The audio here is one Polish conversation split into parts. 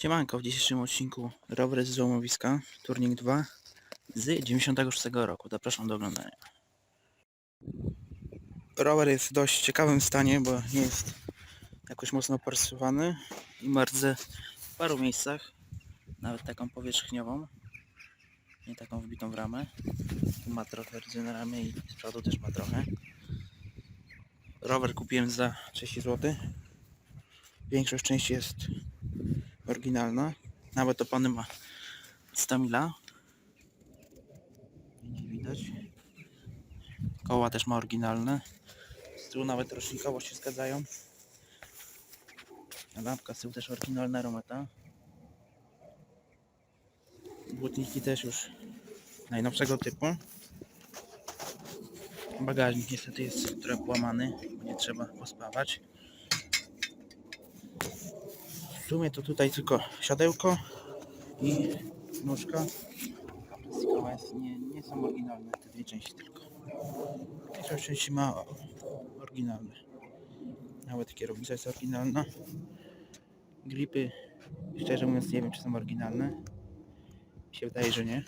Siemanko, w dzisiejszym odcinku rower z złomowiska Turning 2 z 96 roku. Zapraszam do oglądania. Rower jest w dość ciekawym stanie, bo nie jest jakoś mocno porysowany i mardzę w paru miejscach, nawet taką powierzchniową, nie taką wbitą w ramę. Tu ma trochę rdzy na i z przodu też ma trochę. Rower kupiłem za 30 zł. Większość części jest oryginalna. Nawet opony ma 100 mila. Nie widać. Koła też ma oryginalne. Z tyłu nawet rocznikowo się zgadzają. Lampka z tyłu też oryginalna Rometa. Błotniki też już najnowszego typu. Bagażnik niestety jest trochę połamany, nie trzeba pospawać. Sumie to tutaj tylko siodełko i nóżka. Plastikowa jest, nie, nie są oryginalne te dwie części tylko. Większość części ma oryginalne. Nawet kierownica jest oryginalna. Gripy, szczerze mówiąc nie wiem czy są oryginalne. Mi się wydaje, że nie.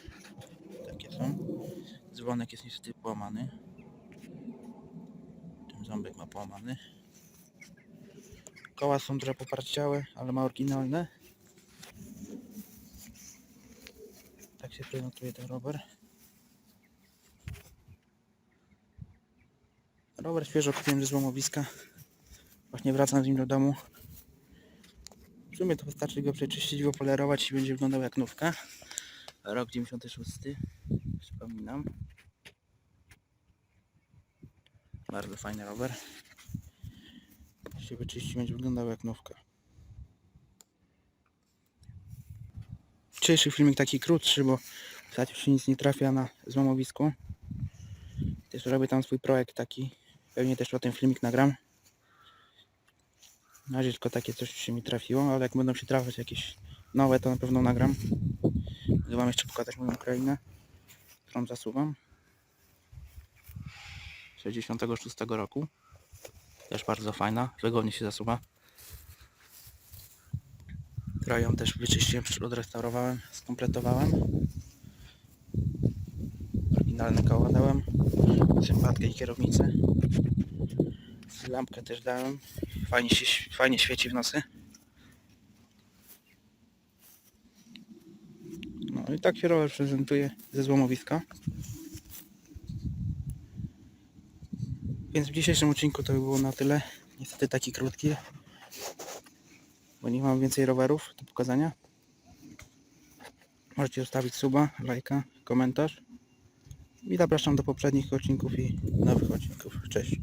Takie są. Dzwonek jest niestety połamany. Ten ząbek ma połamany. Koła są trochę poparciałe, ale ma oryginalne. Tak się prezentuje ten rower. Rower świeżo kupiłem ze złomowiska. Właśnie wracam z nim do domu. W sumie to wystarczy go przeczyścić, go polerować i będzie wyglądał jak nówka. Rok 96. Przypominam. Bardzo fajny rower. Się wyczyści, będzie wyglądał jak nówka. Dzisiejszy filmik taki krótszy, bo ostatnio się nic nie trafia na złomowisku. Też robię tam swój projekt taki. Pewnie też o tym filmik nagram. Na razie tylko takie coś się mi trafiło, ale jak będą się trafiać jakieś nowe, to na pewno nagram. Chcę wam jeszcze pokazać moją krainę, którą zasuwam. 66 roku. Też bardzo fajna, wygodnie się zasuwa. Trochę ją też wyczyściłem, odrestaurowałem, skompletowałem. Oryginalne koła dałem. Sympatkę i kierownicę. Lampkę też dałem. Fajnie, się, fajnie świeci w nocy. No i tak się rower prezentuje ze złomowiska. Więc w dzisiejszym odcinku to by było na tyle. Niestety taki krótki, bo nie mam więcej rowerów do pokazania. Możecie zostawić suba, lajka, komentarz. I zapraszam do poprzednich odcinków i nowych odcinków. Cześć.